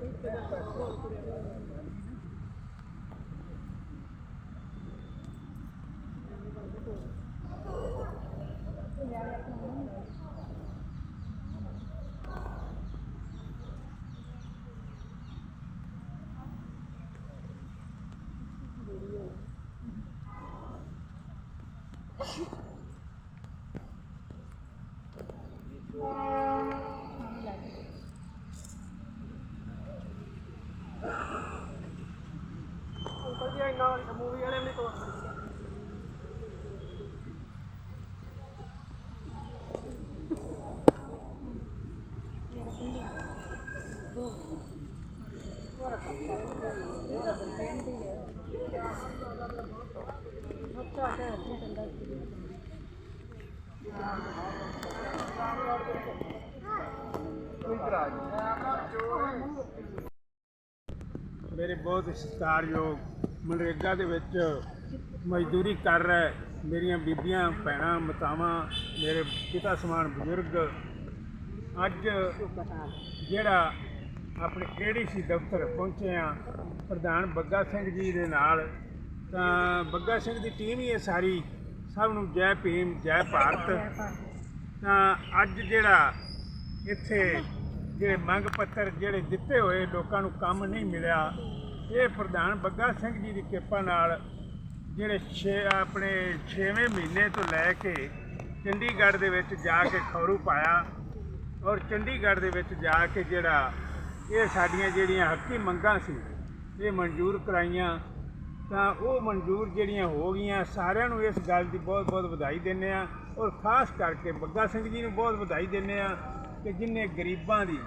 Uncle ਮੇਰੇ ਬਹੁਤ ਸਤਿਕਾਰਯੋਗ ਮਨਰੇਗਾ ਦੇ ਵਿੱਚ ਮਜ਼ਦੂਰੀ ਕਰ ਰਹੇ ਮੇਰੀਆਂ ਬੀਬੀਆਂ, ਭੈਣਾਂ, ਮਾਤਾਵਾਂ, ਮੇਰੇ ਪਿਤਾ ਸਮਾਨ ਬਜ਼ੁਰਗ, ਅੱਜ ਜਿਹੜਾ ਆਪਣੇ ਏਡੀਸੀ ਦਫ਼ਤਰ ਪਹੁੰਚੇ ਆ ਪ੍ਰਧਾਨ ਬੱਗਾ ਸਿੰਘ ਜੀ ਦੇ ਨਾਲ, ਤਾਂ ਬੱਗਾ ਸਿੰਘ ਦੀ ਟੀਮ ਹੀ ਹੈ ਸਾਰੀ, ਸਭ ਨੂੰ ਜੈ ਭੀਮ, ਜੈ ਭਾਰਤ। ਤਾਂ ਅੱਜ ਜਿਹੜਾ ਇੱਥੇ ਜਿਹੜੇ ਮੰਗ ਪੱਤਰ ਜਿਹੜੇ ਦਿੱਤੇ ਹੋਏ ਲੋਕਾਂ ਨੂੰ ਕੰਮ ਨਹੀਂ ਮਿਲਿਆ, ਇਹ ਪ੍ਰਧਾਨ ਬੱਗਾ ਸਿੰਘ ਜੀ ਦੀ ਕਿਰਪਾ ਨਾਲ ਜਿਹੜੇ 6 ਆਪਣੇ 6ਵੇਂ ਮਹੀਨੇ ਤੋਂ ਲੈ ਕੇ ਚੰਡੀਗੜ੍ਹ ਦੇ ਵਿੱਚ ਜਾ ਕੇ ਖੌਰੂ ਪਾਇਆ ਔਰ ਚੰਡੀਗੜ੍ਹ ਦੇ ਵਿੱਚ ਜਾ ਕੇ ਜਿਹੜਾ ਇਹ ਸਾਡੀਆਂ ਜਿਹੜੀਆਂ ਹੱਕੀ ਮੰਗਾਂ ਸੀ, ਇਹ ਮਨਜ਼ੂਰ ਕਰਾਈਆਂ, ਤਾਂ ਉਹ ਮਨਜ਼ੂਰ ਜਿਹੜੀਆਂ ਹੋ ਗਈਆਂ, ਸਾਰਿਆਂ ਨੂੰ ਇਸ ਗੱਲ ਦੀ ਬਹੁਤ ਬਹੁਤ ਵਧਾਈ ਦਿੰਦੇ ਆ ਔਰ ਖਾਸ ਕਰਕੇ ਬੱਗਾ ਸਿੰਘ ਜੀ ਨੂੰ ਬਹੁਤ ਵਧਾਈ ਦਿੰਦੇ ਆ ਕਿ ਜਿਨ੍ਹਾਂ ਗਰੀਬਾਂ ਦੀ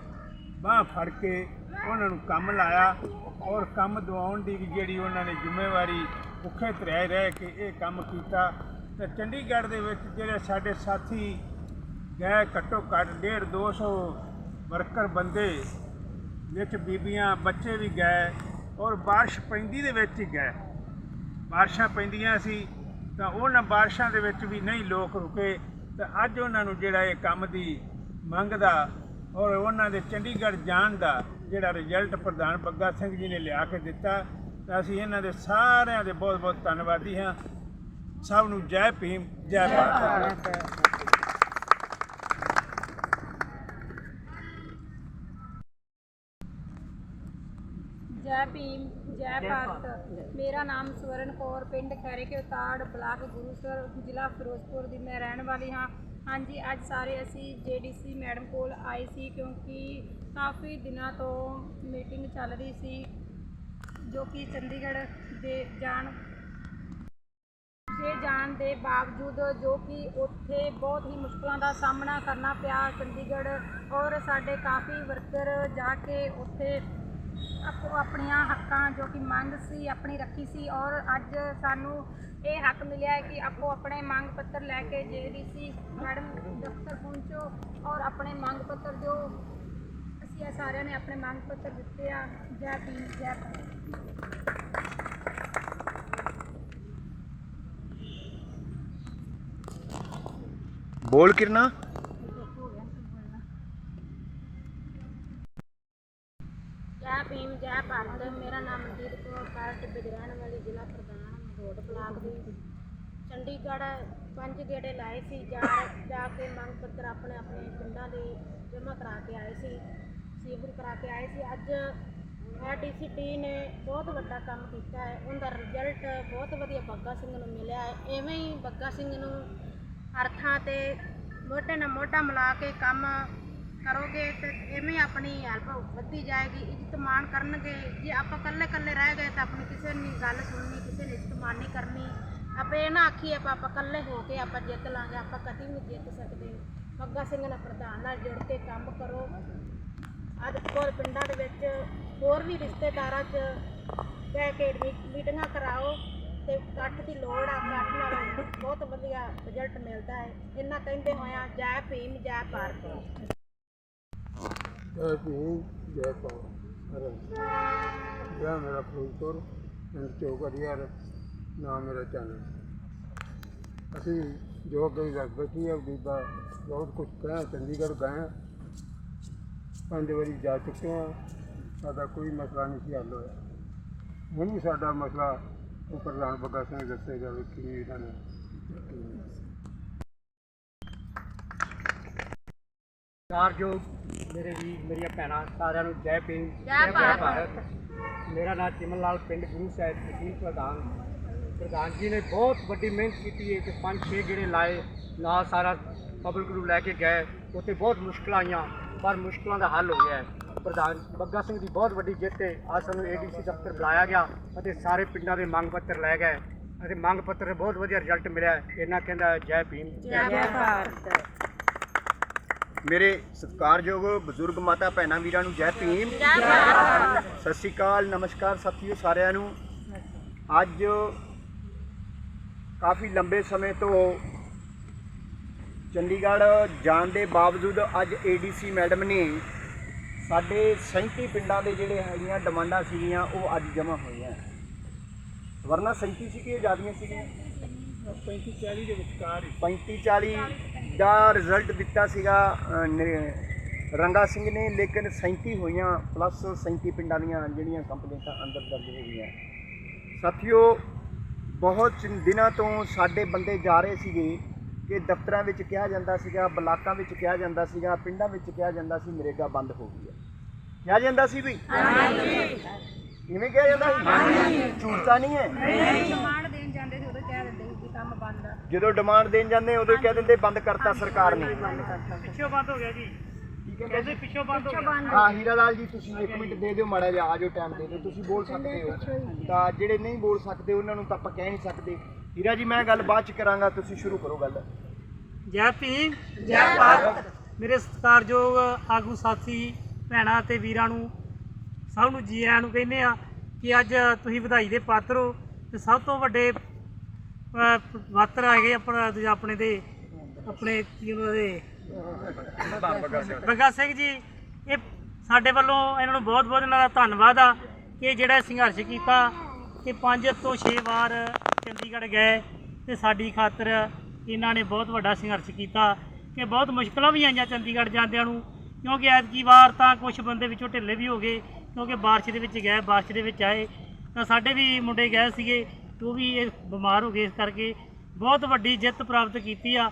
ਬਾਹ ਫੜ ਕੇ ਉਹਨਾਂ ਨੂੰ ਕੰਮ ਲਾਇਆ ਔਰ ਕੰਮ ਦਿਵਾਉਣ ਦੀ ਵੀ ਜਿਹੜੀ ਉਹਨਾਂ ਨੇ ਜ਼ਿੰਮੇਵਾਰੀ ਭੁੱਖੇ ਤਰੇ ਰਹਿ ਕੇ ਇਹ ਕੰਮ ਕੀਤਾ, ਤੇ ਚੰਡੀਗੜ੍ਹ ਦੇ ਵਿੱਚ ਜਿਹੜੇ ਸਾਡੇ ਸਾਥੀ ਗਏ ਘੱਟੋ ਘੱਟ 1.5 200 ਵਰਕਰ ਬੰਦੇ ਵਿੱਚ ਬੀਬੀਆਂ, ਬੱਚੇ ਵੀ ਗਏ ਔਰ ਬਾਰਿਸ਼ ਪੈਂਦੀ ਦੇ ਵਿੱਚ ਹੀ ਗਏ। ਬਾਰਿਸ਼ਾਂ ਪੈਂਦੀਆਂ ਸੀ ਤਾਂ ਉਹਨਾਂ ਬਾਰਿਸ਼ਾਂ ਦੇ ਵਿੱਚ ਵੀ ਨਹੀਂ ਲੋਕ ਰੁਕੇ, ਤਾਂ ਅੱਜ ਉਹਨਾਂ ਨੂੰ ਜਿਹੜਾ ਇਹ ਕੰਮ ਦੀ ਮੰਗ ਦਾ ਔਰ ਉਹਨਾਂ ਦੇ ਚੰਡੀਗੜ੍ਹ ਜਾਣ ਦਾ ਜਿਹੜਾ ਰਿਜ਼ਲਟ ਪ੍ਰਧਾਨ ਬੱਗਾ ਸਿੰਘ ਜੀ ਨੇ ਲਿਆ ਕੇ ਦਿੱਤਾ ਤਾਂ ਅਸੀਂ ਇਹਨਾਂ ਦੇ ਸਾਰਿਆਂ ਦੇ ਬਹੁਤ ਬਹੁਤ ਧੰਨਵਾਦੀ ਹਾਂ। ਸਭ ਨੂੰ ਜੈ ਭੀਮ ਜੈ ਭਾਰਤ। ਜੈ ਭੀਮ ਜੈ ਭਾਰਤ। ਮੇਰਾ ਨਾਮ ਸਵਰਨ ਕੌਰ ਪਿੰਡ ਖੈਰੇ ਕੇ ਉਤਾੜ ਬਲਾਕ ਗੁਰੂਸਰ ਜ਼ਿਲ੍ਹਾ ਫਿਰੋਜ਼ਪੁਰ ਦੀ ਮੈਂ ਰਹਿਣ ਵਾਲੀ ਹਾਂ। ਹਾਂਜੀ, ਅੱਜ ਸਾਰੇ ਅਸੀਂ ਜੀਡੀਸੀ ਮੈਡਮ ਕੋਲ ਆਏ ਸੀ ਕਿਉਂਕਿ ਕਾਫੀ ਦਿਨਾਂ ਤੋਂ ਮੀਟਿੰਗ ਚੱਲ ਰਹੀ ਸੀ, ਜੋ ਕਿ ਚੰਡੀਗੜ੍ਹ ਦੇ ਜਾਣ ਦੇ ਜਾਣ ਦੇ ਬਾਵਜੂਦ ਜੋ ਕਿ ਉੱਥੇ ਬਹੁਤ ਹੀ ਮੁਸ਼ਕਲਾਂ ਦਾ ਸਾਹਮਣਾ ਕਰਨਾ ਪਿਆ ਚੰਡੀਗੜ੍ਹ ਔਰ ਸਾਡੇ ਕਾਫੀ ਵਰਕਰ ਜਾ ਕੇ ਉੱਥੇ ਆਪੋ ਆਪਣੀਆਂ ਹੱਕਾਂ ਜੋ ਕਿ ਮੰਗ ਸੀ, ਆਪਣੀ ਰੱਖੀ ਸੀ ਔਰ ਅੱਜ ਸਾਨੂੰ ਇਹ ਹੱਕ ਮਿਲਿਆ ਹੈ ਕਿ ਆਪੋ ਆਪਣੇ ਮੰਗ ਪੱਤਰ ਲੈ ਕੇ ਜੇਡੀਸੀ ਮੈਡਮ ਦਫ਼ਤਰ ਪਹੁੰਚੋ ਔਰ ਆਪਣੇ ਮੰਗ ਪੱਤਰ ਦਿਓ। ਅਸੀਂ ਇਹ ਸਾਰਿਆਂ ਨੇ ਆਪਣੇ ਮੰਗ ਪੱਤਰ ਦਿੱਤੇ ਆ। ਜੈ ਭੀਮ ਜੈ ਭਾਰਤ। ਬੋਲ ਕਿਰਨਾ। ਜੈ ਭੀਮ ਜੈ ਭਾਰਤ। ਮੇਰਾ ਨਾਮ ਮਨਜੀਤ ਕੌਰ ਕਾਰਟ ਦੇ ਰਹਿਣ ਬਲਾਕ ਦੀ ਚੰਡੀਗੜ੍ਹ ਪੰਜ ਗੇੜੇ ਲਾਏ ਸੀ, ਜਾ ਜਾ ਕੇ ਮੰਗ ਪੱਤਰ ਆਪਣੇ ਆਪਣੇ ਪਿੰਡਾਂ ਦੇ ਜਮ੍ਹਾਂ ਕਰਾ ਕੇ ਆਏ ਸੀ, ਸੀਵਰ ਕਰਾ ਕੇ ਆਏ ਸੀ। ਅੱਜ ਐਡੀਸੀਟੀ ਨੇ ਬਹੁਤ ਵੱਡਾ ਕੰਮ ਕੀਤਾ ਹੈ। ਉਹਦਾ ਰਿਜ਼ਲਟ ਬਹੁਤ ਵਧੀਆ ਬੱਗਾ ਸਿੰਘ ਨੂੰ ਮਿਲਿਆ ਹੈ। ਐਵੇਂ ਹੀ ਬੱਗਾ ਸਿੰਘ ਨੂੰ ਹਰ ਥਾਂ ਤੇ ਮੋਢੇ ਨਾਲ ਮੋਢਾ ਮਿਲਾ ਕੇ ਕੰਮ ਕਰੋਗੇ ਤੇ ਐਵੇਂ ਆਪਣੀ ਹੈਲਪ ਵੱਧਦੀ ਜਾਏਗੀ, ਇੱਜ਼ਤ ਮਾਣ ਕਰਨਗੇ। ਜੇ ਆਪਾਂ ਇਕੱਲੇ ਇਕੱਲੇ ਰਹਿ ਗਏ ਤਾਂ ਆਪਣੀ ਕਿਸੇ ਨੇ ਗੱਲ ਸੁਣਨੀ, ਕਿਸੇ ਨੇ ਇੱਜ਼ਤ ਮਾਣ ਨਹੀਂ ਕਰਨੀ। ਆਪਾਂ ਇਹ ਨਾ ਆਖੀਏ ਆਪਾਂ ਆਪਾਂ ਇਕੱਲੇ ਹੋ ਕੇ ਆਪਾਂ ਜਿੱਤ ਲਾਂਗੇ, ਆਪਾਂ ਕਦੀ ਵੀ ਨਹੀਂ ਜਿੱਤ ਸਕਦੇ। ਬੱਗਾ ਸਿੰਘ ਨਾਲ ਪ੍ਰਧਾਨ ਨਾਲ ਜੁੜ ਕੇ ਕੰਮ ਕਰੋ। ਅੱਜ ਕੋਲ ਪਿੰਡਾਂ ਦੇ ਵਿੱਚ ਹੋਰ ਵੀ ਰਿਸ਼ਤੇਦਾਰਾਂ 'ਚ ਕਹਿ ਕੇ ਮੀ- ਮੀਟਿੰਗਾਂ ਕਰਾਓ ਤੇ ਕੱਟ ਦੀ ਲੋੜ ਆ ਕੱਟ ਨਾਲ ਬਹੁਤ ਵਧੀਆ ਰਿਜ਼ਲਟ ਮਿਲਦਾ ਹੈ। ਇਹਨਾਂ ਕਹਿੰਦੇ ਹੋਇਆ ਜੈ ਭੀਮ, ਜੈ ਭਾਰਤ। ਜੈ ਭੀਮ ਜੈ ਭਾਰਤ ਜੈ ਮੇਰਾ ਫਰੂਲਪੁਰ ਪਿੰਡ ਚੌਕੜੀਆਰ ਨਾਮ ਮੇਰਾ ਚੈਨਲ ਅਸੀਂ ਜੋ ਗਈ ਲੱਗ ਬੈਠੀ ਹੈ ਬੀਬਾ ਬਹੁਤ ਕੁਝ ਕਹਿ ਚੰਡੀਗੜ੍ਹ ਗਏ ਹਾਂ। ਪੰਜ ਵਾਰੀ ਜਾ ਚੁੱਕੇ ਹਾਂ ਸਾਡਾ ਕੋਈ ਮਸਲਾ ਨਹੀਂ ਸੀ ਹੱਲ ਹੋਇਆ ਹੁਣ ਵੀ ਸਾਡਾ ਮਸਲਾ ਉਹ ਪ੍ਰਧਾਨ ਬੱਗਾ ਸਿੰਘ ਦੱਸੇਗਾ ਵੀ ਕੀ ਇਹਨਾਂ ਨੇ ਕੀ ਨਹੀਂ। ਸਤਿਕਾਰਯੋਗ ਮੇਰੇ ਵੀ ਮੇਰੀਆਂ ਭੈਣਾਂ ਸਾਰਿਆਂ ਨੂੰ ਜੈ ਭੀਮ ਜੈ ਭਾਰਤ। ਮੇਰਾ ਨਾਮ ਚਿਮਨ ਲਾਲ ਪਿੰਡ ਗੁਰੂ ਸਾਹਿਬ ਤਹਿਸੀਲ ਪ੍ਰਧਾਨ। ਪ੍ਰਧਾਨ ਜੀ ਨੇ ਬਹੁਤ ਵੱਡੀ ਮਿਹਨਤ ਕੀਤੀ ਹੈ ਕਿ ਪੰਜ ਛੇ ਗੇੜੇ ਲਾਏ ਨਾਲ ਸਾਰਾ ਪਬਲਿਕ ਨੂੰ ਲੈ ਕੇ ਗਏ। ਉੱਥੇ ਬਹੁਤ ਮੁਸ਼ਕਲਾਂ ਆਈਆਂ ਪਰ ਮੁਸ਼ਕਲਾਂ ਦਾ ਹੱਲ ਹੋ ਗਿਆ ਹੈ। ਪ੍ਰਧਾਨ ਬੱਗਾ ਸਿੰਘ ਦੀ ਬਹੁਤ ਵੱਡੀ ਜਿੱਤ ਹੈ। ਅੱਜ ਸਾਨੂੰ ਏਡੀਸੀ ਦਫ਼ਤਰ ਬੁਲਾਇਆ ਗਿਆ ਅਤੇ ਸਾਰੇ ਪਿੰਡਾਂ ਦੇ ਮੰਗ ਪੱਤਰ ਲੈ ਗਏ। ਅਤੇ ਮੰਗ ਪੱਤਰ ਬਹੁਤ ਵਧੀਆ ਰਿਜ਼ਲਟ ਮਿਲਿਆ। ਇਹਨਾਂ ਕਹਿੰਦਾ ਜੈ ਭੀਮ। ਜੈ ਭਾਰਤ। ਮੇਰੇ ਸਤਿਕਾਰਯੋਗ ਬਜ਼ੁਰਗ ਮਾਤਾ ਭੈਣਾਂ ਵੀਰਾਂ ਨੂੰ ਜੈ ਭੀਮ। ਸਤਿ ਸ਼੍ਰੀ ਅਕਾਲ ਨਮਸਕਾਰ ਸਾਥੀਓ ਸਾਰਿਆਂ ਨੂੰ। ਅੱਜ ਕਾਫੀ ਲੰਬੇ ਸਮੇਂ ਤੋਂ ਚੰਡੀਗੜ੍ਹ ਜਾਣ ਦੇ ਬਾਵਜੂਦ ਅੱਜ ਏਡੀਸੀ ਮੈਡਮ ਨੇ ਸਾਡੇ 37 ਪਿੰਡਾਂ ਦੇ ਜਿਹੜੇ ਹੈਗੀਆਂ ਡਿਮਾਂਡਾਂ ਸੀਗੀਆਂ ਉਹ ਅੱਜ ਜਮ੍ਹਾਂ ਹੋਈਆਂ। ਵਰਨਾ 37 ਸੀ ਕਿ ਆਜ਼ਾਦੀਆਂ ਸੀਗੀਆਂ? 35 40 ਦੇ ਵਿਚਕਾਰ ਹੀ। 35 40 ਦਾ ਰਿਜ਼ਲਟ ਦਿੱਤਾ ਸੀਗਾ ਰੰਗਾ ਸਿੰਘ ਨੇ ਲੇਕਿਨ 37 ਹੋਈਆਂ ਪਲੱਸ 37 ਪਿੰਡਾਂ ਦੀਆਂ ਜਿਹੜੀਆਂ ਕੰਪਲੇਂਟਾਂ ਅੰਦਰ ਦਰਜ ਹੋ ਗਈਆਂ ਸਾਥੀਓ ਬਹੁਤ ਦਿਨਾਂ ਤੋਂ ਸਾਡੇ ਬੰਦੇ ਜਾ ਰਹੇ ਸੀਗੇ ਕਿ ਦਫ਼ਤਰਾਂ ਵਿੱਚ ਕਿਹਾ ਜਾਂਦਾ ਸੀਗਾ ਬਲਾਕਾਂ ਵਿੱਚ ਕਿਹਾ ਜਾਂਦਾ ਸੀਗਾ ਪਿੰਡਾਂ ਵਿੱਚ ਕਿਹਾ ਜਾਂਦਾ ਸੀ ਨਰੇਗਾ ਬੰਦ ਹੋ ਗਈ ਹੈ। ਕਿਹਾ ਜਾਂਦਾ ਸੀ ਵੀ? ਕਿਵੇਂ ਕਿਹਾ ਜਾਂਦਾ ਸੀ? ਝੂਠ ਤਾਂ ਨਹੀਂ ਹੈ? ਡਿਮਾਂਡ ਦੇਣ ਜਾਂਦੇ ਸੀ ਉਦੋਂ ਕਹਿ ਦਿੰਦੇ ਸੀ ਕਿ ਕੰਮ ਬੰਦ ਆ। ਜਦੋਂ ਡਿਮਾਂਡ ਦੇਣ ਜਾਂਦੇ ਉਦੋਂ ਕਹਿ ਦਿੰਦੇ ਬੰਦ ਕਰਤਾ ਸਰਕਾਰ ਨੇ। ਪਿੱਛੋਂ ਬੰਦ ਹੋ ਗਿਆ ਜੀ। ਕਹਿੰਦੇ ਪਿੱਛੋਂ ਬੰਦ ਹੋ ਗਿਆ। ਹਾਂ ਹੀਰਾ ਲਾਲ ਜੀ ਤੁਸੀਂ ਇੱਕ ਮਿੰਟ ਦੇ ਦਿਓ ਮਾੜਾ ਜਿਹਾ ਆਜੋ ਟਾਈਮ ਦੇ ਦਿਓ। ਤੁਸੀਂ ਬੋਲ ਸਕਦੇ ਹੋ। ਤਾਂ ਜਿਹੜੇ ਨਹੀਂ ਬੋਲ ਸਕਦੇ ਉਹਨਾਂ ਨੂੰ ਤਾਂ ਆਪਾਂ ਕਹਿ ਨਹੀਂ ਸਕਦੇ। ਹੀਰਾ ਜੀ ਮੈਂ ਗੱਲ ਬਾਅਦ ਚ ਕਰਾਂਗਾ ਤੁਸੀਂ ਸ਼ੁਰੂ ਕਰੋ ਗੱਲ। ਜੈ ਭੀਮ ਜੈ ਭਾਰਤ। ਮੇਰੇ ਸਤਿਕਾਰਯੋਗ ਆਗੂ ਸਾਥੀ ਭੈਣਾਂ ਤੇ ਵੀਰਾਂ ਨੂੰ ਸਭ ਨੂੰ ਜੀ ਆਇਆਂ ਨੂੰ ਕਹਿੰਦੇ ਆ ਕਿ ਅੱਜ ਤੁਸੀਂ ਵਧਾਈ ਦੇ ਪਾਤਰ ਹੋ ਤੇ ਸਭ ਤੋਂ ਵੱਡੇ ਅਹ, ਪਾਤਰ ਹੈਗੇ ਆਪਣਾ ਦੂਜਾ ਆਪਣੇ ਦੇ ਆਪਣੇ ਕੀ ਉਹਨਾਂ ਦੇ? ਬੱਗਾ ਸਿੰਘ ਜੀ ਇਹ ਸਾਡੇ ਵੱਲੋਂ ਇਹਨਾਂ ਨੂੰ ਬਹੁਤ ਬਹੁਤ ਇਹਨਾਂ ਦਾ ਧੰਨਵਾਦ ਆ ਕਿ ਜਿਹੜਾ ਸੰਘਰਸ਼ ਕੀਤਾ ਕਿ 5 ਤੋਂ 6 ਵਾਰ ਚੰਡੀਗੜ੍ਹ ਗਏ ਤੇ ਸਾਡੀ ਖਾਤਰ ਇਹਨਾਂ ਨੇ ਬਹੁਤ ਵੱਡਾ ਸੰਘਰਸ਼ ਕੀਤਾ ਕਿ ਬਹੁਤ ਮੁਸ਼ਕਲਾਂ ਵੀ ਆਈਆਂ ਚੰਡੀਗੜ੍ਹ ਜਾਂਦਿਆਂ ਨੂੰ ਕਿਉਂਕਿ ਐਤਕੀ ਵਾਰ ਤਾਂ ਕੁਝ ਬੰਦੇ ਵਿੱਚੋਂ ਢਿੱਲੇ ਵੀ ਹੋ ਗਏ ਕਿਉਂਕਿ ਬਾਰਿਸ਼ ਦੇ ਵਿੱਚ ਗਏ ਬਾਰਿਸ਼ ਦੇ ਵਿੱਚ ਆਏ ਤਾਂ ਸਾਡੇ ਵੀ ਮੁੰਡੇ ਗਏ ਸੀਗੇ ਉਹ ਵੀ ਇਹ ਬਿਮਾਰ ਹੋ ਗਏ, ਇਸ ਕਰਕੇ ਬਹੁਤ ਵੱਡੀ ਜਿੱਤ ਪ੍ਰਾਪਤ ਕੀਤੀ ਆ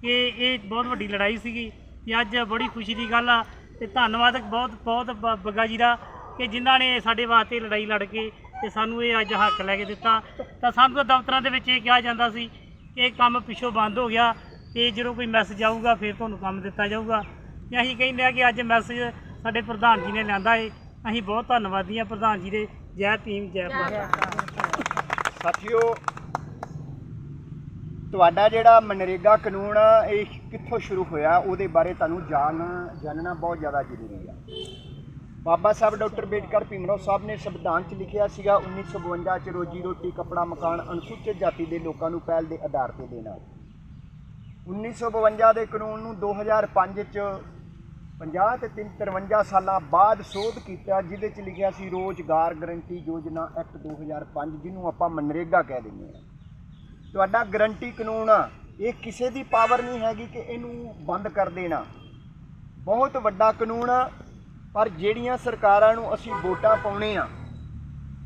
ਕਿ ਇਹ ਬਹੁਤ ਵੱਡੀ ਲੜਾਈ ਸੀਗੀ ਤੇ ਅੱਜ ਬੜੀ ਖੁਸ਼ੀ ਦੀ ਗੱਲ ਆ ਤੇ ਧੰਨਵਾਦ ਬਹੁਤ ਬਹੁਤ ਬ- ਬੱਗਾ ਜੀ ਦਾ ਕਿ ਜਿਨ੍ਹਾਂ ਨੇ ਸਾਡੇ ਵਾਸਤੇ ਲੜਾਈ ਲੜ ਕੇ ਤੇ ਸਾਨੂੰ ਇਹ ਅੱਜ ਹੱਕ ਲੈ ਕੇ ਦਿੱਤਾ। ਤਾਂ ਸਾਨੂੰ ਤਾਂ ਦਫ਼ਤਰਾਂ ਦੇ ਵਿੱਚ ਇਹ ਕਿਹਾ ਜਾਂਦਾ ਸੀ ਕਿ ਇਹ ਕੰਮ ਪਿੱਛੋਂ ਬੰਦ ਹੋ ਗਿਆ ਤੇ ਜਦੋਂ ਕੋਈ ਮੈਸੇਜ ਆਊਗਾ, ਫਿਰ ਤੁਹਾਨੂੰ ਕੰਮ ਦਿੱਤਾ ਜਾਊਗਾ। ਤੇ ਅਸੀਂ ਕਹਿੰਦੇ ਆ ਕਿ ਅੱਜ ਮੈਸੇਜ ਸਾਡੇ ਪ੍ਰਧਾਨ ਜੀ ਨੇ ਲਿਆਂਦਾ ਏ। ਅਸੀਂ ਬਹੁਤ ਧੰਨਵਾਦੀ ਹਾਂ ਪ੍ਰਧਾਨ ਜੀ ਦੇ। ਜੈ ਭੀਮ, ਜੈ ਭਾਰਤ। ਸਾਥੀਓ, ਤੁਹਾਡਾ ਜਿਹੜਾ ਮਨਰੇਗਾ ਕਾਨੂੰਨ ਇਹ ਕਿੱਥੋਂ ਸ਼ੁਰੂ ਹੋਇਆ, ਉਹਦੇ ਬਾਰੇ ਤੁਹਾਨੂੰ ਜਾਣ, ਜਾਣਨਾ ਬਹੁਤ ਜ਼ਿਆਦਾ ਜ਼ਰੂਰੀ ਆ। ਬਾਬਾ ਸਾਹਿਬ ਡਾਕਟਰ ਅੰਬੇਡਕਰ ਭੀਮਰਾਓ ਸਾਹਿਬ ਨੇ ਸੰਵਿਧਾਨ 'ਚ ਲਿਖਿਆ ਸੀਗਾ 1952 'ਚ ਰੋਜੀ ਰੋਟੀ, ਕੱਪੜਾ, ਮਕਾਨ, ਅਨੁਸੂਚਿਤ ਜਾਤੀ ਦੇ ਲੋਕਾਂ ਨੂੰ ਪਹਿਲ ਦੇ ਆਧਾਰ ਤੇ ਦੇਣਾ। 1952 ਦੇ ਕਾਨੂੰਨ ਨੂੰ 2005 'ਚ 50 ਤੇ 53 ਸਾਲਾਂ ਬਾਅਦ ਸੋਧ ਕੀਤਾ, ਜਿਹਦੇ 'ਚ ਲਿਖਿਆ ਸੀ ਰੋਜ਼ਗਾਰ ਗਰੰਟੀ ਯੋਜਨਾ ਐਕਟ 2005 ਜਿਹਨੂੰ ਆਪਾਂ ਮਨਰੇਗਾ ਕਹਿ ਦਿੰਦੇ ਆ ਤੁਹਾਡਾ ਗਰੰਟੀ ਕਾਨੂੰਨ ਆ, ਇਹ ਕਿਸੇ ਦੀ ਪਾਵਰ ਨਹੀਂ ਹੈਗੀ ਕਿ ਇਹਨੂੰ ਬੰਦ ਕਰ ਦੇਣਾ। ਬਹੁਤ ਵੱਡਾ ਕਾਨੂੰਨ ਆ, ਪਰ ਜਿਹੜੀਆਂ ਸਰਕਾਰਾਂ ਨੂੰ ਅਸੀਂ ਵੋਟਾਂ ਪਾਉਣੇ ਆ,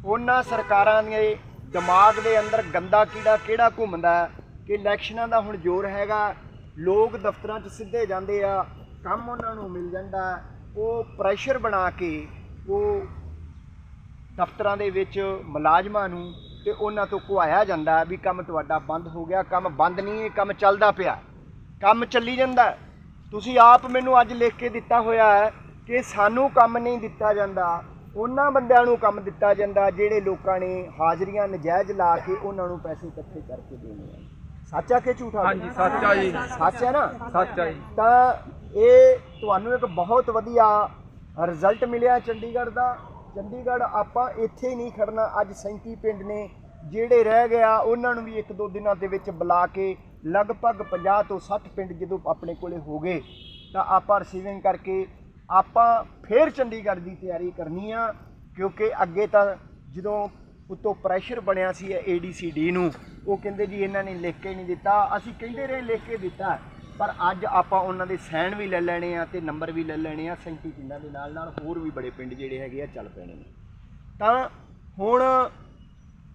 ਉਹਨਾਂ ਸਰਕਾਰਾਂ ਦੇ ਦਿਮਾਗ ਦੇ ਅੰਦਰ ਗੰਦਾ ਕੀੜਾ ਕਿਹੜਾ ਘੁੰਮਦਾ ਕਿ ਇਲੈਕਸ਼ਨਾਂ ਦਾ ਹੁਣ ਜ਼ੋਰ ਹੈਗਾ, ਲੋਕ ਦਫ਼ਤਰਾਂ 'ਚ ਸਿੱਧੇ ਜਾਂਦੇ ਆ ਕੰਮ ਉਹਨਾਂ ਨੂੰ ਮਿਲ ਜਾਂਦਾ। ਉਹ ਪ੍ਰੈਸ਼ਰ ਬਣਾ ਕੇ ਉਹ ਦਫ਼ਤਰਾਂ ਦੇ ਵਿੱਚ ਮੁਲਾਜ਼ਮਾਂ ਨੂੰ ਤੇ ਉਹਨਾਂ ਤੋਂ ਕੁਹਾਇਆ ਜਾਂਦਾ ਵੀ ਕੰਮ ਤੁਹਾਡਾ ਬੰਦ ਹੋ ਗਿਆ ਕੰਮ ਬੰਦ ਨਹੀਂ ਇਹ ਕੰਮ ਚੱਲਦਾ ਪਿਆ। ਕੰਮ ਚੱਲੀ ਜਾਂਦਾ। ਤੁਸੀਂ ਆਪ ਮੈਨੂੰ ਅੱਜ ਲਿਖ ਕੇ ਦਿੱਤਾ ਹੋਇਆ ਹੈ ਕਿ ਸਾਨੂੰ ਕੰਮ ਨਹੀਂ ਦਿੱਤਾ ਜਾਂਦਾ। ਉਹਨਾਂ ਬੰਦਿਆਂ ਨੂੰ ਕੰਮ ਦਿੱਤਾ ਜਾਂਦਾ ਜਿਹੜੇ ਲੋਕਾਂ ਨੇ ਹਾਜ਼ਰੀਆਂ ਨਜਾਇਜ਼ ਲਾ ਕੇ ਉਹਨਾਂ ਨੂੰ ਪੈਸੇ ਇਕੱਠੇ ਕਰਕੇ ਦੇਣੇ ਆ। ਸੱਚਾ ਕਿ ਝੂਠਾ ਹਾਂਜੀ ਸੱਚਾ ਜੀ। ਸੱਚ ਹੈ ਨਾ? ਸੱਚਾ ਜੀ। ਤਾਂ ਇਹ ਤੁਹਾਨੂੰ ਇੱਕ ਬਹੁਤ ਵਧੀਆ ਰਿਜ਼ਲਟ ਮਿਲਿਆ ਚੰਡੀਗੜ੍ਹ ਦਾ। ਚੰਡੀਗੜ੍ਹ ਆਪਾਂ ਇੱਥੇ ਹੀ ਨਹੀਂ ਖੜਨਾ, ਅੱਜ 37 ਪਿੰਡ ਨੇ ਜਿਹੜੇ ਰਹਿ ਗਿਆ, ਉਹਨਾਂ ਨੂੰ ਵੀ ਇੱਕ ਦੋ ਦਿਨਾਂ ਦੇ ਵਿੱਚ ਬੁਲਾ ਕੇ ਲਗਭਗ 50 ਤੋਂ 60 ਪਿੰਡ ਜਦੋਂ ਆਪਣੇ ਕੋਲੇ ਹੋ ਗਏ, ਤਾਂ ਆਪਾਂ ਰਿਸੀਵਿੰਗ ਕਰਕੇ ਆਪਾਂ ਫੇਰ ਚੰਡੀਗੜ੍ਹ ਦੀ ਤਿਆਰੀ ਕਰਨੀ ਆ, ਕਿਉਂਕਿ ਅੱਗੇ ਤਾਂ ਜਦੋਂ ਉਤੋਂ ਪ੍ਰੈਸ਼ਰ ਬਣਿਆ ਸੀ ਏਡੀਸੀਡੀ ਨੂੰ, ਉਹ ਕਹਿੰਦੇ ਜੀ ਇਹਨਾਂ ਨੇ ਲਿਖ ਕੇ ਨਹੀਂ ਦਿੱਤਾ। ਅਸੀਂ ਕਹਿੰਦੇ ਰਹੇ ਲਿਖ ਕੇ ਦਿੱਤਾ। ਪਰ ਅੱਜ ਆਪਾਂ ਉਹਨਾਂ ਦੇ ਸਹਿਣ ਵੀ ਲੈ ਲੈਣੇ ਆ ਤੇ ਨੰਬਰ ਵੀ ਲੈ ਲੈਣੇ ਆ 37 ਪਿੰਡਾਂ ਦੇ ਨਾਲ ਨਾਲ ਹੋਰ ਵੀ ਬੜੇ ਪਿੰਡ ਜਿਹੜੇ ਹੈਗੇ ਆ, ਚੱਲ ਪੈਣੇ ਨੇ। ਤਾਂ ਹੁਣ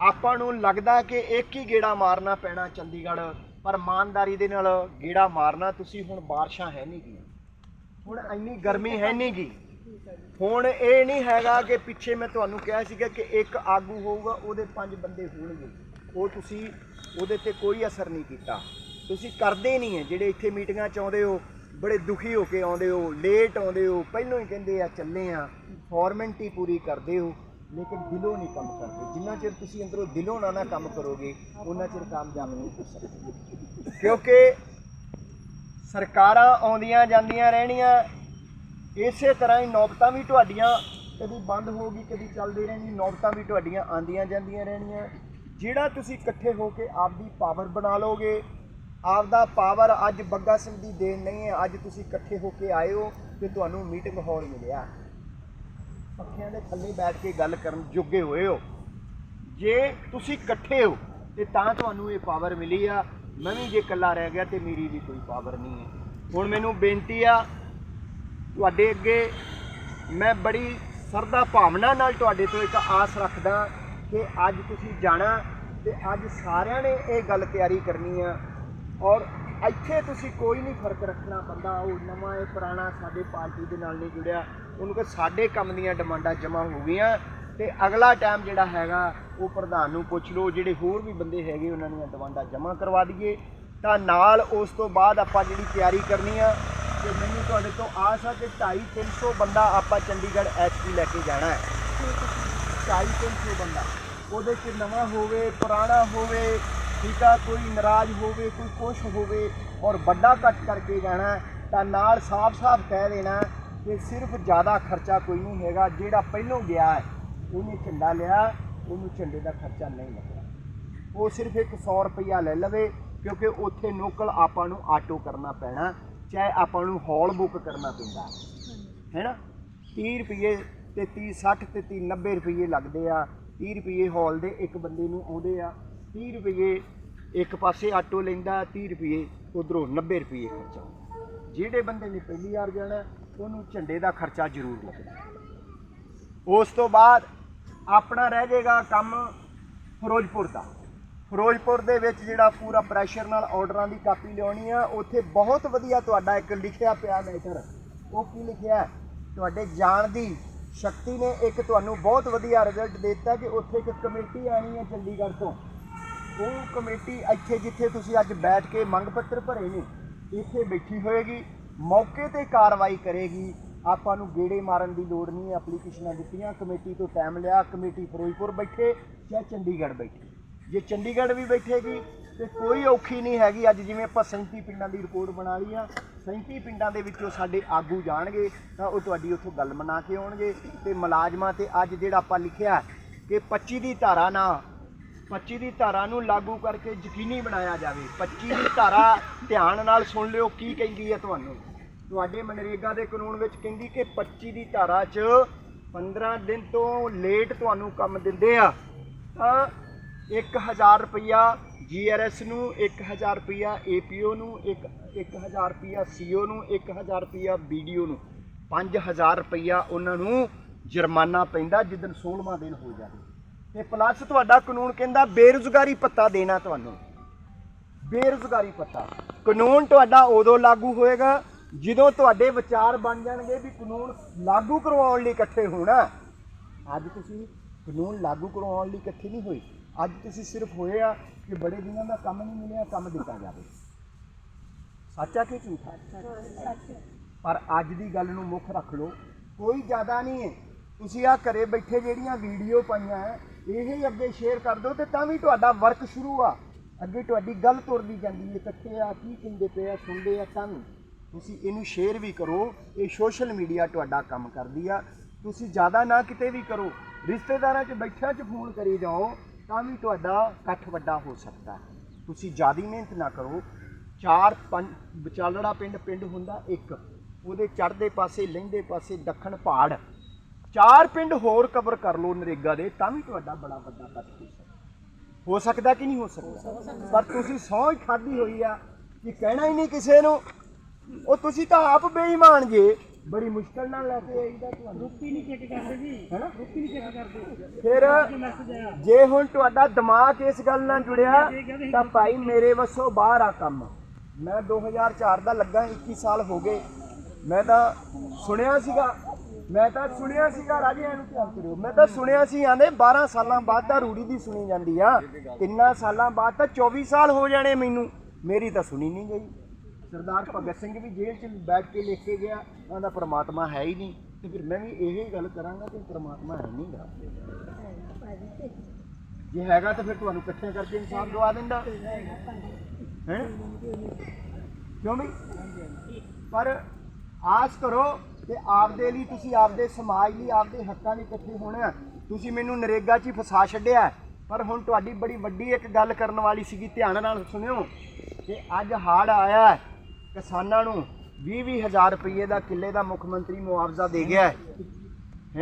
ਆਪਾਂ ਨੂੰ ਲੱਗਦਾ ਕਿ ਇੱਕ ਹੀ ਗੇੜਾ ਮਾਰਨਾ ਪੈਣਾ ਚੰਡੀਗੜ੍ਹ, ਪਰ ਇਮਾਨਦਾਰੀ ਦੇ ਨਾਲ ਗੇੜਾ ਮਾਰਨਾ, ਤੁਸੀਂ ਹੁਣ ਬਾਰਿਸ਼ਾਂ ਹੈ ਨਹੀਂ ਗੀਆਂ। ਹੁਣ ਇੰਨੀ ਗਰਮੀ ਹੈ ਨਹੀਂ ਗੀ ਹੁਣ ਇਹ ਨਹੀਂ ਹੈਗਾ ਕਿ ਪਿੱਛੇ ਮੈਂ ਤੁਹਾਨੂੰ ਕਿਹਾ ਸੀਗਾ ਕਿ ਇੱਕ ਆਗੂ ਹੋਊਗਾ, ਉਹਦੇ ਪੰਜ ਬੰਦੇ ਹੋਣਗੇ। ਉਹ ਤੁਸੀਂ ਉਹਦੇ ਤੇ ਕੋਈ ਅਸਰ ਨਹੀਂ ਕੀਤਾ। ਤੁਸੀਂ ਕਰਦੇ ਨਹੀਂ ਹੈ। ਜਿਹੜੇ ਇੱਥੇ ਮੀਟਿੰਗਾਂ ਚ ਆਉਂਦੇ ਹੋ, ਬੜੇ ਦੁਖੀ ਹੋ ਕੇ ਆਉਂਦੇ ਹੋ ਲੇਟ ਆਉਂਦੇ ਹੋ, ਪਹਿਲਾਂ ਹੀ ਕਹਿੰਦੇ ਆ, ਚੱਲੇ ਆ ਫਾਰਮੈਲਿਟੀ ਪੂਰੀ ਕਰਦੇ ਹੋ, ਲੇਕਿਨ ਦਿਲੋਂ ਨਹੀਂ ਕੰਮ ਕਰਦੇ। ਜਿੰਨਾ ਚਿਰ ਤੁਸੀਂ ਅੰਦਰੋਂ ਦਿਲੋਂ ਨਾ ਨਾ ਕੰਮ ਕਰੋਗੇ, ਉਹਨਾਂ ਚਿਰ ਕਾਮਯਾਬ ਨਹੀਂ ਹੋ ਸਕਦੇ। ਕਿਉਂਕਿ ਸਰਕਾਰਾਂ ਆਉਂਦੀਆਂ ਜਾਂਦੀਆਂ ਰਹਿਣੀਆਂ, ਇਸੇ ਤਰ੍ਹਾਂ ਹੀ ਨੌਬਤਾਂ ਵੀ ਤੁਹਾਡੀਆਂ ਕਦੀ ਬੰਦ ਹੋ ਗਈ, ਕਦੀ ਚੱਲਦੀ ਰਹਿਣੀ ਨੌਬਤਾਂ ਵੀ ਤੁਹਾਡੀਆਂ ਆਂਦੀਆਂ ਜਾਂਦੀਆਂ ਰਹਿਣੀਆਂ। ਜਿਹੜਾ ਤੁਸੀਂ ਇਕੱਠੇ ਹੋ ਕੇ ਆਪਦੀ ਪਾਵਰ ਬਣਾ ਲੋਗੇ ਆਪਦਾ ਪਾਵਰ ਅੱਜ ਬੱਗਾ ਸਿੰਘ ਦੀ ਦੇਣ ਨਹੀਂ ਹੈ। ਅੱਜ ਤੁਸੀਂ ਇਕੱਠੇ ਹੋ ਕੇ ਆਏ ਹੋ ਤੇ ਤੁਹਾਨੂੰ ਮੀਟਿੰਗ ਹਾਲ ਮਿਲਿਆ। ਪੱਖਿਆਂ ਦੇ ਥੱਲੇ ਬੈਠ ਕੇ ਗੱਲ ਕਰਨ ਜੋਗੇ ਹੋਏ ਹੋ। ਜੇ ਤੁਸੀਂ ਇਕੱਠੇ ਹੋ, ਤੇ ਤਾਂ ਤੁਹਾਨੂੰ ਇਹ ਪਾਵਰ ਮਿਲੀ ਆ। ਮੈਂ ਵੀ ਜੇ ਇਕੱਲਾ ਰਹਿ ਗਿਆ ਤੇ ਮੇਰੀ ਵੀ ਕੋਈ ਪਾਵਰ ਨਹੀਂ ਹੈ। ਹੁਣ ਮੈਨੂੰ ਬੇਨਤੀ ਆ, ਤੁਹਾਡੇ ਅੱਗੇ ਮੈਂ ਬੜੀ ਸਰਦਾ ਭਾਵਨਾ ਨਾਲ ਤੁਹਾਡੇ ਤੋਂ ਇੱਕ ਆਸ ਰੱਖਦਾ ਕਿ ਅੱਜ ਤੁਸੀਂ ਜਾਣਾ ਤੇ ਅੱਜ ਸਾਰਿਆਂ ਨੇ ਇਹ ਗੱਲ ਤਿਆਰੀ ਕਰਨੀ ਆ। ਔਰ ਇੱਥੇ ਤੁਸੀਂ ਕੋਈ ਨਹੀਂ ਫ਼ਰਕ ਰੱਖਣਾ ਬੰਦਾ, ਉਹ ਨਵਾਂ ਇਹ ਪੁਰਾਣਾ ਸਾਡੇ ਪਾਰਟੀ ਦੇ ਨਾਲ ਨਹੀਂ ਜੁੜਿਆ। ਉਹਨੂੰ ਕਿ ਸਾਡੇ ਕੰਮ ਦੀਆਂ ਡਿਮਾਂਡਾਂ ਜਮ੍ਹਾਂ ਹੋ ਗਈਆਂ ਤੇ ਅਗਲਾ ਟਾਈਮ ਜਿਹੜਾ ਹੈਗਾ, ਉਹ ਪ੍ਰਧਾਨ ਨੂੰ ਪੁੱਛ ਲਓ, ਜਿਹੜੇ ਹੋਰ ਵੀ ਬੰਦੇ ਹੈਗੇ, ਉਹਨਾਂ ਦੀਆਂ ਡਿਮਾਂਡਾਂ ਜਮ੍ਹਾਂ ਕਰਵਾ ਦਈਏ। ਤਾਂ ਨਾਲ ਉਸ ਤੋਂ ਬਾਅਦ ਆਪਾਂ ਜਿਹੜੀ ਤਿਆਰੀ ਕਰਨੀ ਆ, ਤੇ ਮੈਨੂੰ ਤੁਹਾਡੇ ਤੋਂ ਆਸ ਆ ਕਿ 250 300 ਬੰਦਾ ਆਪਾਂ ਚੰਡੀਗੜ੍ਹ ਐਚਪੀ ਲੈ ਕੇ ਜਾਣਾ ਹੈ। 250 300 ਬੰਦਾ। ਉਹਦੇ 'ਚ ਨਵਾਂ ਹੋਵੇ, ਪੁਰਾਣਾ ਹੋਵੇ ਠੀਕ ਆ, ਕੋਈ ਨਾਰਾਜ਼ ਹੋਵੇ, ਕੋਈ ਕੁਛ ਹੋਵੇ ਔਰ ਵੱਡਾ ਕੱਟ ਕਰਕੇ ਜਾਣਾ ਤਾਂ ਨਾਲ ਸਾਫ਼-ਸਾਫ਼ ਕਹਿ ਦੇਣਾ ਕਿ ਸਿਰਫ ਜ਼ਿਆਦਾ ਖਰਚਾ ਕੋਈ ਨਹੀਂ ਹੈਗਾ, ਜਿਹੜਾ ਪਹਿਲੋਂ ਗਿਆ ਹੈ, ਉਹਨੇ ਝੰਡਾ ਲਿਆ, ਉਹਨੂੰ ਝੰਡੇ ਦਾ ਖਰਚਾ ਨਹੀਂ ਲੱਗਣਾ। ਉਹ ਸਿਰਫ ਇੱਕ 100 ਰੁਪਈਆ ਲੈ ਲਵੇ, ਕਿਉਂਕਿ ਉੱਥੇ ਲੋਕਲ ਆਪਾਂ ਨੂੰ ਆਟੋ ਕਰਨਾ ਪੈਣਾ, ਚਾਹੇ ਆਪਾਂ ਨੂੰ ਹਾਲ ਬੁੱਕ ਕਰਨਾ ਪੈਂਦਾ। ਹੈ ਨਾ? 30 ਰੁਪਏ ਤੇ 30 60 ਤੇ 30 90 ਰੁਪਏ ਲੱਗਦੇ ਆ 30 ਰੁਪਏ ਹਾਲ ਦੇ ਇੱਕ ਬੰਦੇ ਨੂੰ ਆਉਂਦੇ ਆ 30 ਰੁਪਏ ਇੱਕ ਪਾਸੇ ਆਟੋ ਲੈਂਦਾ 30 ਰੁਪਏ ਉਧਰੋਂ 90 ਰੁਪਏ ਖਰਚਾ। ਜਿਹੜੇ ਬੰਦੇ ਨੇ ਪਹਿਲੀ ਵਾਰ ਜਾਣਾ, ਉਹਨੂੰ ਝੰਡੇ ਦਾ ਖਰਚਾ ਜ਼ਰੂਰ ਲੱਗਣਾ। ਉਸ ਤੋਂ ਬਾਅਦ ਆਪਣਾ ਰਹਿ ਜਾਏਗਾ ਕੰਮ ਫਿਰੋਜ਼ਪੁਰ ਦਾ। ਫਿਰੋਜ਼ਪੁਰ ਦੇ ਵਿੱਚ ਜਿਹੜਾ ਪੂਰਾ ਪ੍ਰੈਸ਼ਰ ਨਾਲ ਆਰਡਰਾਂ ਦੀ ਕਾਪੀ ਲਿਆਉਣੀ ਆ, ਉੱਥੇ ਬਹੁਤ ਵਧੀਆ ਤੁਹਾਡਾ ਇੱਕ ਲਿਖਿਆ ਪਿਆ ਮੈਟਰ ਉਹ ਕੀ ਲਿਖਿਆ? ਤੁਹਾਡੇ ਜਾਣ ਦੀ ਸ਼ਕਤੀ ਨੇ ਇੱਕ ਤੁਹਾਨੂੰ ਬਹੁਤ ਵਧੀਆ ਰਿਜ਼ਲਟ ਦਿੱਤਾ ਕਿ ਉੱਥੇ ਇੱਕ ਕਮੇਟੀ ਆਣੀ ਹੈ ਚੰਡੀਗੜ੍ਹ ਤੋਂ। ਉਹ ਕਮੇਟੀ ਇੱਥੇ ਜਿੱਥੇ ਤੁਸੀਂ ਅੱਜ ਬੈਠ ਕੇ ਮੰਗ ਪੱਤਰ ਭਰੇ ਨੇ, ਇੱਥੇ ਬੈਠੀ ਹੋਏਗੀ, ਮੌਕੇ ਤੇ ਕਾਰਵਾਈ ਕਰੇਗੀ। ਆਪਾਂ ਨੂੰ ਗੇੜੇ ਮਾਰਨ ਦੀ ਲੋੜ ਨਹੀਂ ਐਪਲੀਕੇਸ਼ਨਾਂ ਦਿੱਤੀਆਂ, ਕਮੇਟੀ ਤੋਂ ਟਾਈਮ ਲਿਆ, ਕਮੇਟੀ ਫਿਰੋਜ਼ਪੁਰ ਬੈਠੇ ਜਾਂ ਚੰਡੀਗੜ੍ਹ ਬੈਠੇ। ਜੇ ਚੰਡੀਗੜ੍ਹ ਵੀ ਬੈਠੇਗੀ, ਤੇ ਕੋਈ ਔਖੀ ਨਹੀਂ ਹੈਗੀ। ਅੱਜ ਜਿਵੇਂ ਆਪਾਂ 37 ਪਿੰਡਾਂ ਦੀ ਰਿਪੋਰਟ ਬਣਾ ਲਈ ਆ 37 ਪਿੰਡਾਂ ਦੇ ਵਿੱਚੋਂ ਸਾਡੇ ਆਗੂ ਜਾਣਗੇ, ਤਾਂ ਉਹ ਤੁਹਾਡੀ ਉੱਥੋਂ ਗੱਲ ਮਨਾ ਕੇ ਆਉਣਗੇ। ਤੇ ਮੁਲਾਜ਼ਮਾਂ ਤੇ ਅੱਜ ਜਿਹੜਾ ਆਪਾਂ ਲਿਖਿਆ ਕਿ 25 ਦੀ ਧਾਰਾ ਨਾ 25 ਦੀ ਧਾਰਾ ਨੂੰ ਲਾਗੂ ਕਰਕੇ ਯਕੀਨੀ ਬਣਾਇਆ ਜਾਵੇ। 25 ਦੀ ਧਾਰਾ ਧਿਆਨ ਨਾਲ ਸੁਣ ਲਿਓ ਕੀ ਕਹਿੰਦੀ ਹੈ ਤੁਹਾਨੂੰ। ਤੁਹਾਡੇ ਮਨਰੇਗਾ ਦੇ ਕਾਨੂੰਨ ਵਿੱਚ ਕਹਿੰਦੀ ਕਿ 25 ਦੀ ਧਾਰਾ 'ਚ 15 ਦਿਨ ਤੋਂ ਲੇਟ ਤੁਹਾਨੂੰ ਕੰਮ ਦਿੰਦੇ ਆ। ਤਾਂ 1000 ਰੁਪਇਆ ਜੀਆਰਐਸ ਨੂੰ 1000 ਰੁਪਇਆ ਏਪੀਓ ਨੂੰ 1 1000 ਰੁਪਇਆ ਸੀਓ ਨੂੰ 1000 ਰੁਪਇਆ ਬੀਡੀਓ ਨੂੰ। 5000 ਰੁਪਇਆ ਉਹਨਾਂ ਨੂੰ ਜੁਰਮਾਨਾ ਪੈਂਦਾ ਜਿੱਦਨ 16ਵਾਂ ਦਿਨ ਹੋ ਜਾਵੇ। ਤੇ ਪਲੱਸ ਤੁਹਾਡਾ ਕਾਨੂੰਨ ਕਹਿੰਦਾ ਬੇਰੁਜ਼ਗਾਰੀ ਭੱਤਾ ਦੇਣਾ ਤੁਹਾਨੂੰ। ਬੇਰੁਜ਼ਗਾਰੀ ਭੱਤਾ ਕਾਨੂੰਨ ਤੁਹਾਡਾ ਉਦੋਂ ਲਾਗੂ ਹੋਏਗਾ ਜਦੋਂ ਤੁਹਾਡੇ ਵਿਚਾਰ ਬਣ ਜਾਣਗੇ ਵੀ ਕਾਨੂੰਨ ਲਾਗੂ ਕਰਵਾਉਣ ਲਈ ਇਕੱਠੇ ਹੋਣਾ। ਅੱਜ ਤੁਸੀਂ ਕਾਨੂੰਨ ਲਾਗੂ ਕਰਵਾਉਣ ਲਈ ਇਕੱਠੇ ਨਹੀਂ ਹੋਏ। ਅੱਜ ਤੁਸੀਂ ਸਿਰਫ ਹੋਏ ਆ ਕਿ ਬੜੇ ਦਿਨਾਂ ਦਾ ਕੰਮ ਨਹੀਂ ਮਿਲਿਆ ਕੰਮ ਦਿੱਤਾ ਜਾਵੇ। ਸੱਚਾ ਕਿ ਝੂਠਾ ਪਰ ਅੱਜ ਦੀ ਗੱਲ ਨੂੰ ਮੁੱਖ ਰੱਖ ਲਓ। ਕੋਈ ਜ਼ਿਆਦਾ ਨਹੀਂ ਹੈ। ਤੁਸੀਂ ਆ ਘਰੇ ਬੈਠੇ ਜਿਹੜੀਆਂ ਵੀਡੀਓ ਪਾਈਆਂ ਹੈ, ਇਹ ਅੱਗੇ ਸ਼ੇਅਰ ਕਰ ਦਿਓ ਤੇ ਤਾਂ ਵੀ ਤੁਹਾਡਾ ਵਰਕ ਸ਼ੁਰੂ ਆ। ਅੱਗੇ ਤੁਹਾਡੀ ਗੱਲ ਤੁਰਦੀ ਜਾਂਦੀ ਹੈ, ਇਕੱਠੇ ਆ ਕੀ ਕਹਿੰਦੇ ਪਏ ਆ, ਸੁਣਦੇ ਆ ਤਾਂ ਤੁਸੀਂ ਇਹਨੂੰ ਸ਼ੇਅਰ ਵੀ ਕਰੋ, ਇਹ ਸੋਸ਼ਲ ਮੀਡੀਆ ਤੁਹਾਡਾ ਕੰਮ ਕਰਦੀ ਆ। ਤੁਸੀਂ ਜ਼ਿਆਦਾ ਨਾ ਕਿਤੇ ਵੀ ਕਰੋ, ਰਿਸ਼ਤੇਦਾਰਾਂ 'ਚ ਬੈਠਿਆਂ 'ਚ ਫੋਨ ਕਰੀ ਜਾਓ, ਤਾਂ ਵੀ ਤੁਹਾਡਾ ਇਕੱਠ ਵੱਡਾ ਹੋ ਸਕਦਾ। ਹੈ ਤੁਸੀਂ ਜ਼ਿਆਦਾ ਮਿਹਨਤ ਨਾ ਕਰੋ। ਚਾਰ ਪੰਜ, ਵਿਚਾਲੜਾ ਪਿੰਡ ਪਿੰਡ ਹੁੰਦਾ ਇੱਕ। ਉਹਦੇ ਚੜ੍ਹਦੇ ਪਾਸੇ, ਲਹਿੰਦੇ ਪਾਸੇ, ਦੱਖਣ ਪਹਾੜ। ਚਾਰ ਪਿੰਡ ਹੋਰ ਕਵਰ ਕਰ ਲਓ ਨਰੇਗਾ ਦੇ ਤਾਂ ਵੀ ਤੁਹਾਡਾ ਬੜਾ ਵੱਡਾ ਕੱਟ ਹੋ ਸਕਦਾ। ਕਿ ਨਹੀਂ ਹੋ ਸਕਦਾ? ਪਰ ਤੁਸੀਂ ਸਹੁੰ ਹੀ ਖਾਧੀ ਹੋਈ ਆ ਕਿ ਕਹਿਣਾ ਹੀ ਨਹੀਂ ਕਿਸੇ ਨੂੰ। ਉਹ ਤੁਸੀਂ ਤਾਂ ਆਪ ਬੇਈਮਾਨ ਜੇ। ਬੜੀ ਮੁਸ਼ਕਲ ਨਾਲ ਲੈ ਕੇ ਆਈਦਾ ਤੁਹਾਨੂੰ। ਰੁਪੀ ਨਹੀਂ ਚੈੱਕ ਕਰਦੇ ਜੀ। ਹੈਨਾ? ਰੁਪੀ ਨਹੀਂ ਚੈੱਕ ਕਰਦੇ। ਫਿਰ ਜੇ ਹੁਣ ਤੁਹਾਡਾ ਦਿਮਾਗ ਇਸ ਗੱਲ ਨਾਲ ਜੁੜਿਆ ਤਾਂ ਭਾਈ ਮੇਰੇ ਵੱਸੋਂ ਬਾਹਰ ਆ ਕੰਮ। ਮੈਂ 2004 ਦਾ ਲੱਗਾ 21 ਸਾਲ ਹੋ ਗਏ। ਮੈਂ ਤਾਂ ਸੁਣਿਆ ਸੀਗਾ ਮੈਂ ਤਾਂ ਸੁਣਿਆ ਸੀਗਾ ਰਾਜੇ, ਇਹਨੂੰ ਧਿਆਨ ਕਰਿਓ ਮੈਂ ਤਾਂ ਸੁਣਿਆ ਸੀ, ਆਂਦੇ 12 ਸਾਲਾਂ ਬਾਅਦ ਤਾਂ ਰੂੜੀ ਦੀ ਸੁਣੀ ਜਾਂਦੀ ਆ। ਤਿੰਨਾਂ ਸਾਲਾਂ ਬਾਅਦ ਤਾਂ 24 ਸਾਲ ਹੋ ਜਾਣੇ ਮੈਨੂੰ। ਮੇਰੀ ਤਾਂ ਸੁਣੀ ਨਹੀਂ ਗਈ। ਸਰਦਾਰ ਭਗਤ ਸਿੰਘ ਵੀ ਜੇਲ੍ਹ 'ਚ ਬੈਠ ਕੇ ਲਿਖ ਕੇ ਗਿਆ। ਉਹਦਾ ਪਰਮਾਤਮਾ ਹੈ ਹੀ ਨਹੀਂ। ਤੇ ਫਿਰ ਮੈਂ ਵੀ ਇਹੀ ਗੱਲ ਕਰਾਂਗਾ ਕਿ ਪਰਮਾਤਮਾ ਹੈ ਨਹੀਂਗਾ ਜੇ ਹੈਗਾ ਤਾਂ ਫਿਰ ਤੁਹਾਨੂੰ ਇਕੱਠੇ ਕਰਕੇ ਇਨਸਾਫ ਦਵਾ ਦਿੰਦਾ। ਹੈ? ਕਿਉਂ ਨਹੀਂ ਪਰ ਆਸ ਕਰੋ ਕਿ ਆਪਦੇ ਲਈ ਤੁਸੀਂ ਆਪਦੇ ਸਮਾਜ ਲਈ ਆਪਦੇ ਹੱਕਾਂ ਲਈ ਇਕੱਠੇ ਹੋਣਾ ਤੁਸੀਂ ਮੈਨੂੰ ਨਰੇਗਾ 'ਚ ਹੀ ਫਸਾ ਛੱਡਿਆ। ਪਰ ਹੁਣ ਤੁਹਾਡੀ ਬੜੀ ਵੱਡੀ ਇੱਕ ਗੱਲ ਕਰਨ ਵਾਲੀ ਸੀਗੀ, ਧਿਆਨ ਨਾਲ ਸੁਣਿਓ। ਕਿ ਅੱਜ ਹਾੜ ਆਇਆ ਕਿਸਾਨਾਂ ਨੂੰ 20 ਹਜ਼ਾਰ ਰੁਪਏ ਦਾ ਕਿੱਲੇ ਦਾ ਮੁੱਖ ਮੰਤਰੀ ਮੁਆਵਜ਼ਾ ਦੇ ਗਿਆ ਹੈ।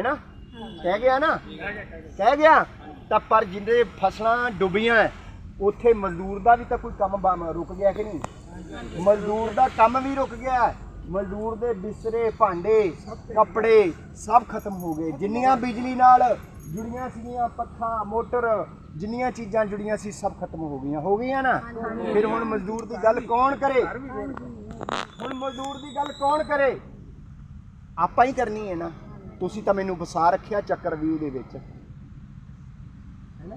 ਨਾ ਕਹਿ ਗਿਆ ਨਾ? ਕਹਿ ਗਿਆ? ਤਾਂ ਪਰ ਜਿੰਦੇ ਫਸਲਾਂ ਡੁੱਬੀਆਂ ਉੱਥੇ ਮਜ਼ਦੂਰ ਦਾ ਵੀ ਤਾਂ ਕੋਈ ਕੰਮ ਰੁਕ ਗਿਆ ਕਿ ਨਹੀਂ? ਮਜ਼ਦੂਰ ਦਾ ਕੰਮ ਵੀ ਰੁਕ ਗਿਆ ਮਜ਼ਦੂਰ ਦੇ ਬਿਸਰੇ ਭਾਂਡੇ ਕੱਪੜੇ ਸਭ ਖਤਮ ਹੋ ਗਏ ਜਿੰਨੀਆਂ ਬਿਜਲੀ ਨਾਲ ਜੁੜੀਆਂ ਸੀਗੀਆਂ ਪੱਖਾ ਮੋਟਰ ਜਿੰਨੀਆਂ ਚੀਜ਼ਾਂ ਜੁੜੀਆਂ ਸੀ ਸਭ ਖਤਮ ਹੋ ਗਈਆਂ ਹੋ ਗਈਆਂ ਨਾ ਫਿਰ ਹੁਣ ਮਜ਼ਦੂਰ ਦੀ ਗੱਲ ਕੌਣ ਕਰੇ ਹੁਣ ਮਜ਼ਦੂਰ ਦੀ ਗੱਲ ਕੌਣ ਕਰੇ ਆਪਾਂ ਹੀ ਕਰਨੀ ਹੈ ਨਾ ਤੁਸੀਂ ਤਾਂ ਮੈਨੂੰ ਵਸਾ ਰੱਖਿਆ ਚੱਕਰਵੀਊ ਦੇ ਵਿੱਚ ਹੈਨਾ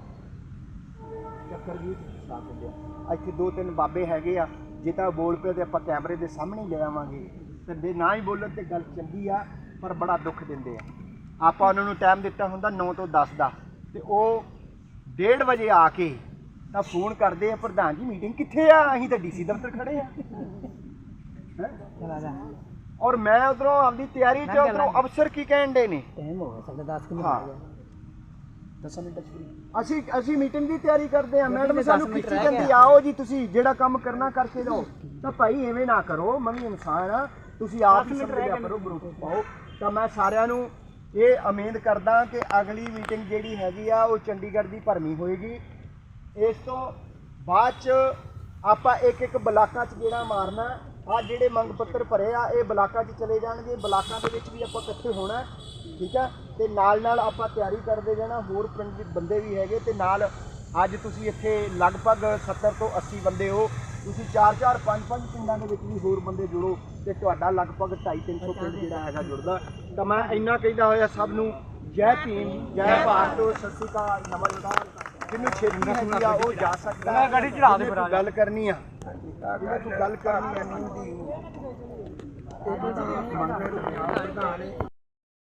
ਦਿਆ ਇੱਥੇ ਦੋ ਤਿੰਨ ਬਾਬੇ ਹੈਗੇ ਆ ਜੇ ਤਾਂ ਬੋਲ ਪਏ ਤੇ ਆਪਾਂ ਕੈਮਰੇ ਦੇ ਸਾਹਮਣੇ ਹੀ ਲੈ ਆਵਾਂਗੇ ਜੇ ਨਾ ਹੀ ਬੋਲਣ ਤੇ ਗੱਲ ਚੰਗੀ ਆ ਪਰ ਬੜਾ ਦੁੱਖ ਦਿੰਦੇ ਆ। ਆਪਾਂ ਉਹਨਾਂ ਨੂੰ ਟਾਈਮ ਦਿੱਤਾ ਹੁੰਦਾ 9 ਤੋਂ 10 ਦਾ ਤੇ ਉਹ 1:30 ਵਜੇ ਆ ਕੇ ਤਾਂ ਫੋਨ ਕਰਦੇ ਆ ਪ੍ਰਧਾਨ ਜੀ ਮੀਟਿੰਗ ਕਿੱਥੇ ਆ? ਅਸੀਂ ਤਾਂ ਡੀਸੀ ਦਫ਼ਤਰ ਖੜੇ ਆ? ਔਰ ਮੈਂ ਉਧਰੋਂ ਆਪਦੀ ਤਿਆਰੀ ਚ ਉਧਰੋਂ ਅਫਸਰ ਕੀ ਕਹਿਣ ਦੇ ਨੇ? ਟਾਈਮ ਹੋ ਗਿਆ ਸਾਡਾ 10 ਕਿਲੋ ਹਾਂ। 10 ਮਿੰਟ ਅਸੀਂ ਅਸੀਂ ਮੀਟਿੰਗ ਦੀ ਤਿਆਰੀ ਕਰਦੇ ਆ। ਮੈਡਮ ਸਾਨੂੰ ਖਿੱਚੀ ਜਾਂਦੀ ਆਓ ਜੀ ਤੁਸੀਂ ਜਿਹੜਾ ਕੰਮ ਕਰਨਾ ਕਰਕੇ ਜਾਓ ਤਾਂ ਭਾਈ ਐਵੇਂ ਨਾ ਕਰੋ ਮੈਂ ਵੀ ਇਨਸਾਨ ਆ। ਤੁਸੀਂ ਆਪ ਹੀ ਸਮਝਿਆ ਕਰੋ ਗਰੁੱਪ ਪਾਓ। ਤਾਂ ਮੈਂ ਸਾਰਿਆਂ ਨੂੰ ਇਹ ਉਮੀਦ ਕਰਦਾ ਕਿ ਅਗਲੀ ਮੀਟਿੰਗ ਜਿਹੜੀ ਹੈਗੀ ਆ ਉਹ ਚੰਡੀਗੜ੍ਹ ਦੀ ਭਰਮੀ ਹੋਏਗੀ। ਇਸ ਤੋਂ ਬਾਅਦ ਚ ਆਪਾਂ ਇੱਕ ਇੱਕ ਬਲਾਕਾਂ 'ਚ ਜਿਹੜਾ ਮਾਰਨਾ। ਆ ਜਿਹੜੇ ਮੰਗ ਪੱਤਰ ਭਰੇ ਆ ਇਹ ਬਲਾਕਾਂ 'ਚ ਚਲੇ ਜਾਣਗੇ। ਬਲਾਕਾਂ ਦੇ ਵਿੱਚ ਵੀ ਆਪਾਂ ਇਕੱਠੇ ਹੋਣਾ ਠੀਕ ਆ? ਤੇ ਨਾਲ ਨਾਲ ਆਪਾਂ ਤਿਆਰੀ ਕਰਦੇ ਜਾਣਾ। ਹੋਰ ਪਿੰਡ ਦੇ ਬੰਦੇ ਵੀ ਹੈਗੇ ਤੇ ਨਾਲ ਅੱਜ ਤੁਸੀਂ ਇੱਥੇ ਲਗਭਗ 70 ਤੋਂ 80 ਬੰਦੇ ਹੋ। ਤੁਸੀਂ 4 4 5 5 ਪਿੰਡਾਂ ਦੇ ਵਿੱਚ ਵੀ ਹੋਰ ਬੰਦੇ ਜੁੜੋ ਤੇ ਤੁਹਾਡਾ ਲਗਭਗ 2.5 300 ਪਿੰਡ ਜਿਹੜਾ ਹੈਗਾ ਜੁੜਦਾ। ਤਾਂ ਮੈਂ ਇੰਨਾ ਕਹਿੰਦਾ ਹੋਇਆ ਸਭ ਨੂੰ ਜੈ ਭੀਮ ਜੈ ਭਾਰਤ। ਸਤਿ ਸ਼੍ਰੀ ਅਕਾਲ ਨਮਸਕਾਰ ਜਿਹਨੂੰ ਛੇਤੀ ਹੈਗੀ ਆ ਉਹ ਜਾ ਸਕਦਾ ਮੈਂ ਗੱਡੀ ਚੜਾ ਦੇ ਫਿਰ ਗੱਲ ਕਰਨੀ ਆ। ਜਿਹਨੇ ਤੂੰ ਗੱਲ ਕਰਨੀ ਆ ਨੀਂਦ ਦੀ।